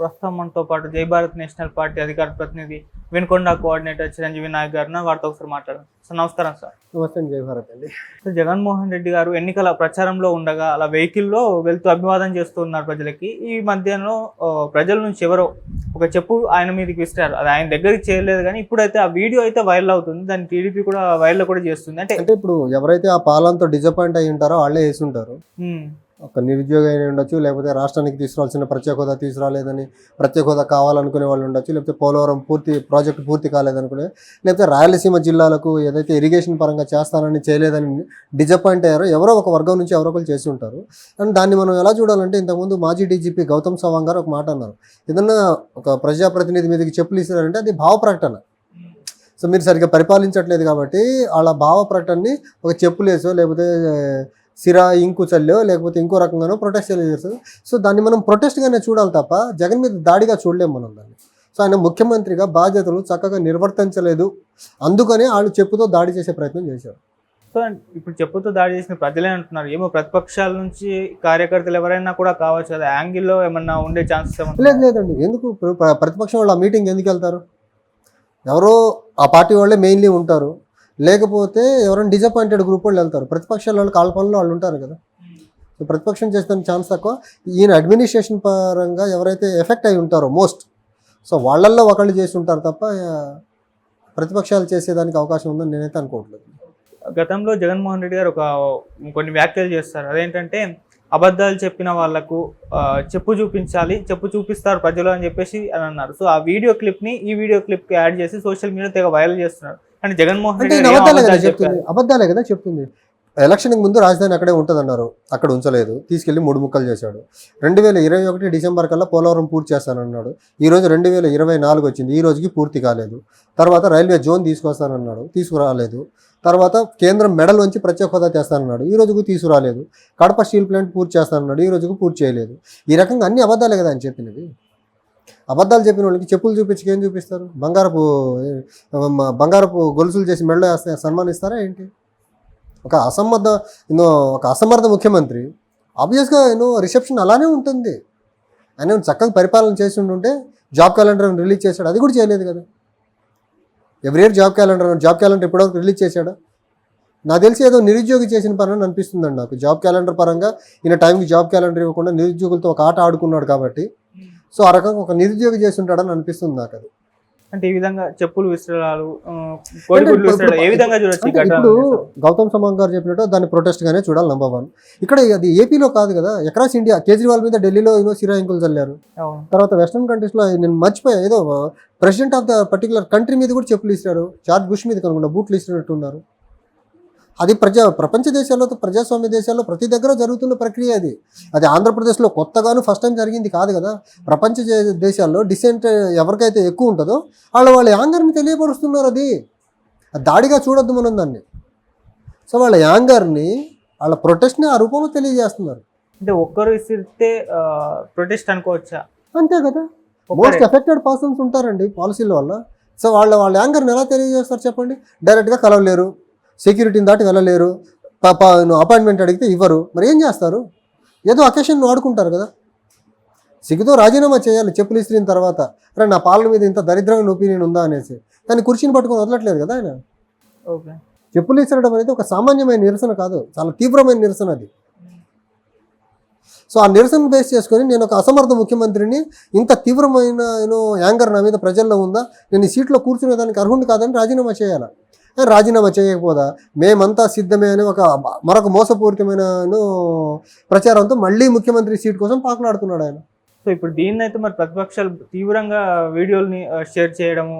ప్రస్తుతం మనతో పాటు జై భారత్ నేషనల్ పార్టీ అధికార ప్రతినిధి వినుకొండ కోఆర్డినేటర్ చిరంజీవి నాయక్ గారిన వారితో ఒకసారి మాట్లాడారు సార్ నమస్కారం సార్. నమస్తే జై భారత్ అండి. సార్ జగన్మోహన్ రెడ్డి గారు ఎన్నికల ప్రచారంలో ఉండగా అలా వెహికల్లో వెళ్తూ అభివాదం చేస్తున్నారు ప్రజలకి. ఈ మధ్యలో ప్రజల నుంచి ఎవరో ఒక చెప్పు ఆయన మీదకి విసిరారు. అది ఆయన దగ్గరికి చేయలేదు కానీ ఇప్పుడైతే ఆ వీడియో అయితే వైరల్ అవుతుంది. దాన్ని టీడీపీ కూడా వైరల్ కూడా చేస్తుంది. అంటే అంటే ఇప్పుడు ఎవరైతే ఆ పాలనతో డిసప్పాయింట్ అయి ఉంటారో వాళ్ళే వేసి ఉంటారు ఒక నిరుద్యోగ అయిన ఉండొచ్చు లేకపోతే రాష్ట్రానికి తీసుకురావాల్సిన ప్రత్యేక హోదా తీసుకురాలేదని ప్రత్యేక హోదా కావాలనుకునే వాళ్ళు ఉండొచ్చు లేకపోతే పోలవరం పూర్తి ప్రాజెక్టు పూర్తి కాలేదనుకునే లేకపోతే రాయలసీమ జిల్లాలకు ఏదైతే ఇరిగేషన్ పరంగా చేస్తానని చేయలేదని డిజపాయింట్ అయ్యారో ఎవరో ఒక వర్గం నుంచి ఎవరో ఒకరు చేసి ఉంటారు. అండ్ దాన్ని మనం ఎలా చూడాలంటే ఇంతకుముందు మాజీ డీజీపీ గౌతమ్ సవాంగ్ గారు ఒక మాట అన్నారు. ఏదన్నా ఒక ప్రజాప్రతినిధి మీదకి చెప్పులు ఇస్తారంటే అది భావ ప్రకటన. సో మీరు సరిగ్గా పరిపాలించట్లేదు కాబట్టి వాళ్ళ భావ ప్రకటనని ఒక చెప్పులేసో లేకపోతే సిరా ఇంకు చల్లో లేకపోతే ఇంకో రకంగానో ప్రొటెస్ట్ చేస్తారు సో దాన్ని మనం ప్రొటెస్ట్గానే చూడాలి తప్ప జగన్ మీద దాడిగా చూడలేము మనం దాన్ని. సో ఆయన ముఖ్యమంత్రిగా బాధ్యతలు చక్కగా నిర్వర్తించలేదు. అందుకనే వాళ్ళు చెప్పుతో దాడి చేసే ప్రయత్నం చేశారు. సో ఇప్పుడు చెప్పుతూ దాడి చేసిన ప్రజలే అంటున్నారు. ఏమో ప్రతిపక్షాల నుంచి కార్యకర్తలు ఎవరైనా కూడా కావచ్చు కదా. యాంగిల్లో ఏమన్నా ఉండే ఛాన్సెస్ ఏమన్నా లేదు లేదండి. ఎందుకు? ప్ర- ప్ర- ప్రతిపక్షం వాళ్ళు ఆ మీటింగ్ ఎందుకు వెళ్తారు? ఎవరో ఆ పార్టీ వాళ్ళే మెయిన్లీ ఉంటారు. లేకపోతే ఎవరైనా డిజపాయింటెడ్ గ్రూప్ వాళ్ళు వెళ్తారు. ప్రతిపక్షాల వాళ్ళు కాళ్ళ పనులు వాళ్ళు ఉంటారు కదా. సో ప్రతిపక్షం చేస్తే ఛాన్స్ తక్కువ. ఈయన అడ్మినిస్ట్రేషన్ పరంగా ఎవరైతే ఎఫెక్ట్ అయి ఉంటారో మోస్ట్ సో వాళ్ళల్లో ఒకళ్ళు చేసి ఉంటారు తప్ప ప్రతిపక్షాలు చేసేదానికి అవకాశం ఉందని నేనైతే అనుకోవట్లేదు. గతంలో జగన్మోహన్ రెడ్డి గారు ఒక కొన్ని వ్యాఖ్యలు చేస్తారు. అదేంటంటే అబద్ధాలు చెప్పిన వాళ్ళకు చెప్పు చూపించాలి చెప్పు చూపిస్తారు ప్రజలు అని చెప్పేసి అని అన్నారు. సో ఆ వీడియో క్లిప్ని ఈ వీడియో క్లిప్కి యాడ్ చేసి సోషల్ మీడియా తెగ వైరల్ చేస్తున్నారు. అంటే జగన్మోహన్ రెడ్డి అబద్ధాలే కదా చెప్తుంది చెప్పారు? అబద్ధాలే కదా చెప్తుంది ఎలక్షన్కి ముందు రాజధాని అక్కడే ఉంటుందన్నారు. అక్కడ ఉంచలేదు. తీసుకెళ్ళి మూడు ముక్కలు చేశాడు. రెండు వేల ఇరవై ఒకటి డిసెంబర్ కల్లా పోలవరం పూర్తి చేస్తానన్నాడు. ఈ రోజు రెండు వేల ఇరవై నాలుగు వచ్చింది. ఈ రోజుకి పూర్తి కాలేదు. తర్వాత రైల్వే జోన్ తీసుకొస్తానన్నాడు. తీసుకురాలేదు. తర్వాత కేంద్రం మెడల్ వంచి ప్రత్యేక హోదా చేస్తానన్నాడు ఈ రోజుకు తీసుకురాలేదు. కడప స్టీల్ ప్లాంట్ పూర్తి చేస్తానన్నాడు. ఈ రోజుకు పూర్తి చేయలేదు. ఈ రకంగా అన్ని అబద్ధాలే కదా ఆయన చెప్పినవి అబద్ధాలు చెప్పిన వాళ్ళకి చెప్పులు చూపించి ఏం చూపిస్తారు? బంగారపు బంగారపు గొలుసులు చేసి మెడలో వేస్తే సన్మానిస్తారా ఏంటి? ఒక అసమ్మర్థ ఎన్నో ఒక అసమర్థ ముఖ్యమంత్రి ఆబ్వియస్గా ఎన్నో రిసెప్షన్ అలానే ఉంటుంది. ఆయన చక్కగా పరిపాలన చేసి ఉంటుంటే జాబ్ క్యాలెండర్ రిలీజ్ చేశాడు? అది కూడా చేయలేదు కదా. Every year job calendar job calendar ఎప్పటివరకు release చేశాడా? నాకు తెలిసి ఏదో నిరుద్యోగి చేసిన పని అని అనిపిస్తుందండి నాకు. జాబ్ క్యాలెండర్ పరంగా ఈయన టైంకి జాబ్ క్యాలెండర్ ఇవ్వకుండా నిరుద్యోగులతో ఒక ఆట ఆడుకున్నాడు కాబట్టి సో ఆ రకంగా ఒక నిరుద్యోగి చేసి ఉంటాడని అనిపిస్తుంది నాకు అది. అంటే ఈ విధంగా చెప్పులు విసరాలు ఏ విధంగా చూడొచ్చు ఇప్పుడు గౌతమ్ సమాంగ్ గారు చెప్పినట్టు దాన్ని ప్రొటెస్ట్ గానే చూడాలి నంబర్ వన్ ఇక్కడ అది ఏపీలో కాదు కదా ఎక్రాస్ ఇండియా కేజ్రీవాల్ మీద ఢిల్లీలో ఏదో సిరాయింకులు చల్లారు. తర్వాత వెస్ట్రన్ కంట్రీస్లో నేను మర్చిపోయా ఏదో president of the particular country మీద కూడా చెప్పులు ఇస్తారు జార్జ్ బుష్ మీద కనుకుండా బూట్లు ఇస్తున్నట్టు ఉన్నారు అది ప్రజా ప్రపంచ దేశాల్లో ప్రజాస్వామ్య దేశాల్లో ప్రతి దగ్గర జరుగుతున్న ప్రక్రియ అది. అది ఆంధ్రప్రదేశ్లో కొత్తగాను ఫస్ట్ టైం జరిగింది కాదు కదా. ప్రపంచ దేశాల్లో డిసెంట్ ఎవరికైతే ఎక్కువ ఉంటుందో వాళ్ళు వాళ్ళ యాంగర్ని తెలియపరుస్తున్నారు అది. దాడిగా చూడొద్దు మనం దాన్ని. సో వాళ్ళ యాంగర్ని వాళ్ళ ప్రొటెస్ట్ని ఆ రూపంలో తెలియజేస్తున్నారు. అంటే ఒక్కరు విసిరితే ప్రొటెస్ట్ అనుకోవచ్చా? అంతే కదా. మోస్ట్ ఎఫెక్టెడ్ పర్సన్స్ ఉంటారండి పాలసీల వల్ల. సో వాళ్ళ వాళ్ళ యాంగర్ని ఎలా తెలియజేస్తారు చెప్పండి? డైరెక్ట్గా కలవలేరు. సెక్యూరిటీని దాటి వెళ్ళలేరు. పాప అపాయింట్మెంట్ అడిగితే ఇవ్వరు. మరి ఏం చేస్తారు? ఏదో అకేషన్ వాడుకుంటారు కదా. సిగ్గుతో రాజీనామా చేయాలి చెప్పులు ఇస్త్రీన తర్వాత. అరే నా పాలన మీద ఇంత దరిద్రమైన ఒపీనియన్ ఉందా అనేసి. కానీ కుర్చీని పట్టుకొని వదలట్లేదు కదా ఆయన. ఓకే. చెప్పులు ఇసరడం అనేది ఒక సామాన్యమైన నిరసన కాదు. చాలా తీవ్రమైన నిరసన అది. సో ఆ నిరసన బేస్ చేసుకొని నేను ఒక అసమర్థ ముఖ్యమంత్రిని ఇంత తీవ్రమైన యాంగర్ నా మీద ప్రజల్లో ఉందా? నేను ఈ సీట్లో కూర్చునే దానికి అర్హుడిని కాదని రాజీనామా చేయాలి? రాజీనామా చేయకపోదా? మేమంతా సిద్ధమే అని ఒక మరొక మోసపూరితమైన ప్రచారంతో మళ్ళీ ముఖ్యమంత్రి సీట్ కోసం పాకులాడుతున్నాడు ఆయన. సో ఇప్పుడు దీన్ని అయితే మరి ప్రతిపక్షాలు తీవ్రంగా వీడియోల్ని షేర్ చేయడము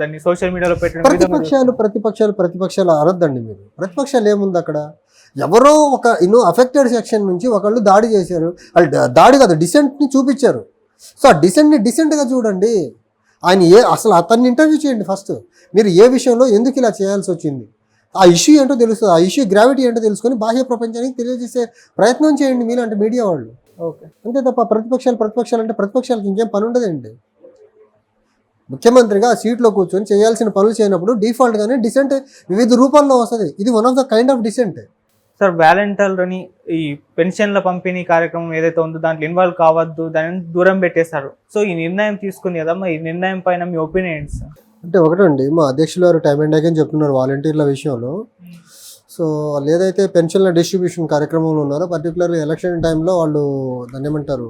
దాన్ని సోషల్ మీడియాలో పెట్టడం ప్రతిపక్షాలు ప్రతిపక్షాలు ప్రతిపక్షాలు అనొద్దండి మీరు. ప్రతిపక్షాలు ఏముంది అక్కడ? ఎవరో ఒక ఇన్నో అఫెక్టెడ్ సెక్షన్ నుంచి ఒకళ్ళు దాడి చేశారు. వాళ్ళు దాడి కాదు డిసెంట్ని చూపించారు. సో ఆ డిసెంట్ని డిసెంట్గా చూడండి. ఆయన ఏ అసలు అతన్ని ఇంటర్వ్యూ చేయండి ఫస్ట్ మీరు ఏ విషయంలో ఎందుకు ఇలా చేయాల్సి వచ్చింది? ఆ ఇష్యూ ఏంటో తెలుస్తుంది ఆ ఇష్యూ గ్రావిటీ ఏంటో తెలుసుకొని బాహ్య ప్రపంచానికి తెలియజేసే ప్రయత్నం చేయండి మీలాంటి మీడియా వాళ్ళు. ఓకే. అంతే తప్ప ప్రతిపక్షాలు ప్రతిపక్షాలు అంటే ప్రతిపక్షాలకు ఇంకేం పని ఉండదండి. ముఖ్యమంత్రిగా సీట్లో కూర్చొని చేయాల్సిన పనులు చేయనప్పుడు డిఫాల్ట్గానే డిసెంట్ వివిధ రూపాల్లో వస్తుంది. ఇది one of the kind of decent sir వ్యాలంటీర్లని ఈ పెన్షన్ల పంపిణీ కార్యక్రమం ఏదైతే ఉందో దాంట్లో ఇన్వాల్వ్ కావద్దు దానిని దూరం పెట్టేశారు. సో ఈ నిర్ణయం తీసుకుంది కదమ్మా ఈ నిర్ణయం పైన మీ ఒపీనియన్ ఏంటి సార్? అంటే ఒకటండి మా అధ్యక్షులు గారు టైం అండ్ అగైన్ చెప్తున్నారు వాలంటీర్ల విషయంలో. సో వాళ్ళు ఏదైతే పెన్షన్ల డిస్ట్రిబ్యూషన్ కార్యక్రమంలో ఉన్నారో పర్టికులర్లీ ఎలక్షన్ టైంలో వాళ్ళు దాన్ని ఏమంటారు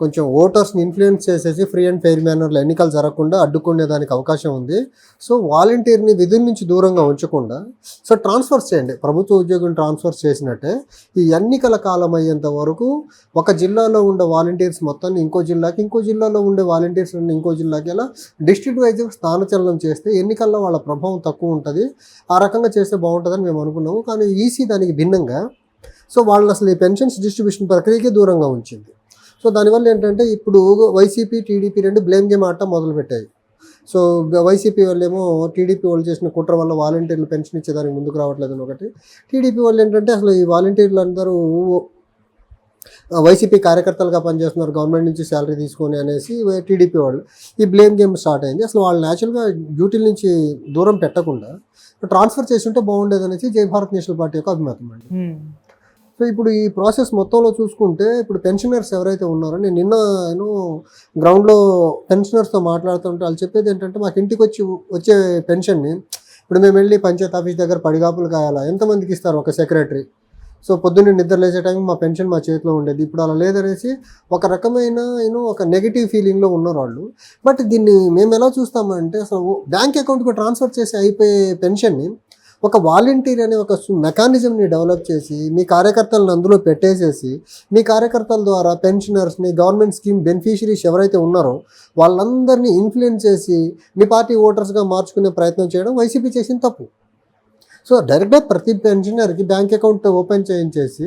కొంచెం ఓటర్స్ని ఇన్ఫ్లుయెన్స్ చేసేసి ఫ్రీ అండ్ ఫెయిర్ మేనర్లో ఎన్నికలు జరగకుండా అడ్డుకునే దానికి అవకాశం ఉంది. సో వాలంటీర్ని విధుల నుంచి దూరంగా ఉంచకుండా సో ట్రాన్స్ఫర్స్ చేయండి. ప్రభుత్వ ఉద్యోగం ట్రాన్స్ఫర్స్ చేసినట్టే ఈ ఎన్నికల కాలం అయ్యేంత వరకు ఒక జిల్లాలో ఉండే వాలంటీర్స్ మొత్తాన్ని ఇంకో జిల్లాకి ఇంకో జిల్లాలో ఉండే వాలంటీర్స్ ఇంకో జిల్లాకి అలా డిస్ట్రిక్ట్ వైజ్ స్థానచలనం చేస్తే ఎన్నికల్లో వాళ్ళ ప్రభావం తక్కువ ఉంటుంది. ఆ రకంగా చేస్తే బాగుంటుందని మేము అనుకున్నాము. కానీ ఈసీ దానికి భిన్నంగా సో వాళ్ళని అసలు ఈ పెన్షన్స్ డిస్ట్రిబ్యూషన్ ప్రక్రియకే దూరంగా ఉంచింది. సో దానివల్ల ఏంటంటే ఇప్పుడు వైసీపీ టీడీపీ రెండు బ్లేమ్ గేమ్ ఆడటం మొదలుపెట్టాయి. సో వైసీపీ వాళ్ళేమో టీడీపీ వాళ్ళు చేసిన కుట్ర వల్ల వాలంటీర్లు పెన్షన్ ఇచ్చేదానికి ముందుకు రావట్లేదని ఒకటి. టీడీపీ వాళ్ళు ఏంటంటే అసలు ఈ వాలంటీర్లు అందరూ వైసీపీ కార్యకర్తలుగా పనిచేస్తున్నారు. గవర్నమెంట్ నుంచి శాలరీ తీసుకొని అనేసి టీడీపీ వాళ్ళు. ఈ బ్లేమ్ గేమ్ స్టార్ట్ అయింది. అసలు వాళ్ళు న్యాచురల్గా డ్యూటీల నుంచి దూరం పెట్టకుండా ట్రాన్స్ఫర్ చేసి ఉంటే బాగుండేది అనేసి జై భారత్ నేషనల్ పార్టీ యొక్క అభిమతం అండి. సో ఇప్పుడు ఈ ప్రాసెస్ మొత్తంలో చూసుకుంటే ఇప్పుడు పెన్షనర్స్ ఎవరైతే ఉన్నారో నేను నిన్న నేను గ్రౌండ్లో పెన్షనర్స్తో మాట్లాడుతుంటే వాళ్ళు చెప్పేది ఏంటంటే మాకు ఇంటికి వచ్చి వచ్చే పెన్షన్ని ఇప్పుడు మేము వెళ్ళి పంచాయత్ ఆఫీస్ దగ్గర పడిగాపులు కాయాలా? ఎంతమందికి ఇస్తారు ఒక సెక్రటరీ? సో పొద్దున్నే నిద్ర లేచే టైం మా పెన్షన్ మా చేతిలో ఉండేది. ఇప్పుడు అలా లేదనేసి ఒక రకమైన యూనో ఒక నెగిటివ్ ఫీలింగ్లో ఉన్నారు వాళ్ళు. బట్ దీన్ని మేము ఎలా చూస్తామంటే అసలు బ్యాంక్ అకౌంట్కి ట్రాన్స్ఫర్ చేసి అయిపోయే పెన్షన్ని ఒక వాలంటీర్ అనే ఒక మెకానిజంని డెవలప్ చేసి మీ కార్యకర్తలను అందులో పెట్టేసేసి మీ కార్యకర్తల ద్వారా పెన్షనర్స్ని గవర్నమెంట్ స్కీమ్ బెనిఫిషరీస్ ఎవరైతే ఉన్నారో వాళ్ళందరినీ ఇన్ఫ్లుయెన్స్ చేసి మీ పార్టీ ఓటర్స్గా మార్చుకునే ప్రయత్నం చేయడం వైసీపీ చేసిన తప్పు. సో డైరెక్ట్గా ప్రతి పెన్షనర్కి బ్యాంక్ అకౌంట్ ఓపెన్ చేయించేసి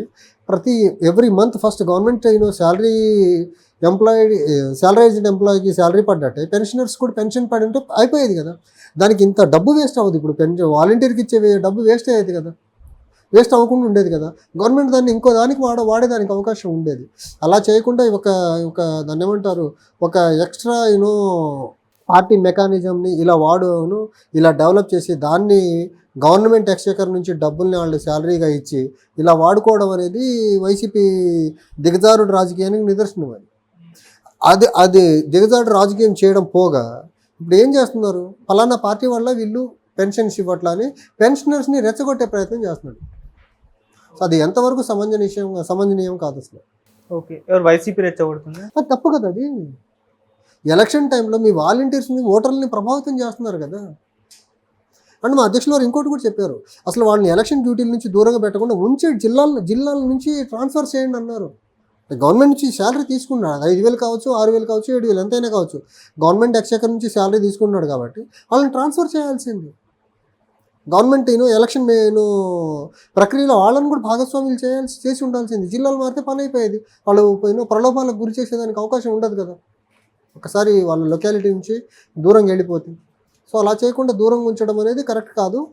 ప్రతి every month first government you know salary employee salaried ఎంప్లాయీకి salary పడ్డట్టే. పెన్షనర్స్ కూడా పెన్షన్ పడింటే అయిపోయేది కదా. దానికి ఇంత డబ్బు వేస్ట్ అవ్వదు ఇప్పుడు. పెన్షన్ వాలంటీర్కి ఇచ్చే వే- డబ్బు వేస్ట్ అయ్యేది కదా. వేస్ట్ అవ్వకుండా ఉండేది కదా. గవర్నమెంట్ దాన్ని ఇంకో దానికి వాడ వాడేదానికి అవకాశం ఉండేది. అలా చేయకుండా ఒక ఒక దాన్ని ఏమంటారు? ఒక ఎక్స్ట్రా యూనో పార్టీ మెకానిజంని ఇలా వాడును ఇలా డెవలప్ చేసి దాన్ని గవర్నమెంట్ ఎక్స్చేకర్ నుంచి డబ్బుల్ని వాళ్ళు శాలరీగా ఇచ్చి ఇలా వాడుకోవడం అనేది వైసీపీ దిగజారుడు రాజకీయానికి నిదర్శనం అది. అది అది దిగజారుడు రాజకీయం చేయడం పోగా ఇప్పుడు ఏం చేస్తున్నారు? ఫలానా పార్టీ వల్ల వీళ్ళు పెన్షన్స్ ఇవ్వట్లా అని పెన్షనర్స్ని రెచ్చగొట్టే ప్రయత్నం చేస్తున్నాడు సో అది ఎంతవరకు సమంజనీయం సమంజనీయం కాదు అసలు. ఓకే. ఎవరు వైసీపీ రెచ్చగొడుతుంది? అది తప్పు కదా అది. ఎలక్షన్ టైంలో మీ వాలంటీర్స్ని ఓటర్లని ప్రభావితం చేస్తున్నారు కదా. అండ్ మా అధ్యక్షులు వారు ఇంకోటి కూడా చెప్పారు. అసలు వాళ్ళని ఎలక్షన్ డ్యూటీల నుంచి దూరంగా పెట్టకుండా ఉంచే జిల్లాల జిల్లాల నుంచి ట్రాన్స్ఫర్ చేయండి అన్నారు. గవర్నమెంట్ నుంచి శాలరీ తీసుకున్నాడు. ఐదు వేలు కావచ్చు ఆరు వేలు కావచ్చు ఏడు వేలు ఎంతైనా కావచ్చు. గవర్నమెంట్ ఎక్స్చేకర్ నుంచి శాలరీ తీసుకున్నాడు కాబట్టి వాళ్ళని ట్రాన్స్ఫర్ చేయాల్సింది. గవర్నమెంట్ నేను ఎలక్షన్ నేను ప్రక్రియలో వాళ్ళని కూడా భాగస్వాములు చేయాల్సి చేసి ఉండాల్సింది. జిల్లాలు మారితే పని అయిపోయేది. వాళ్ళు పోయిన ప్రలోభాలకు గురి చేసేదానికి అవకాశం ఉండదు కదా. ఒకసారి వాళ్ళ లొకాలిటీ నుంచి దూరంగా వెళ్ళిపోతుంది సో అలా చేయకుండా దూరంగా ఉంచడం అనేది కరెక్ట్ కాదు.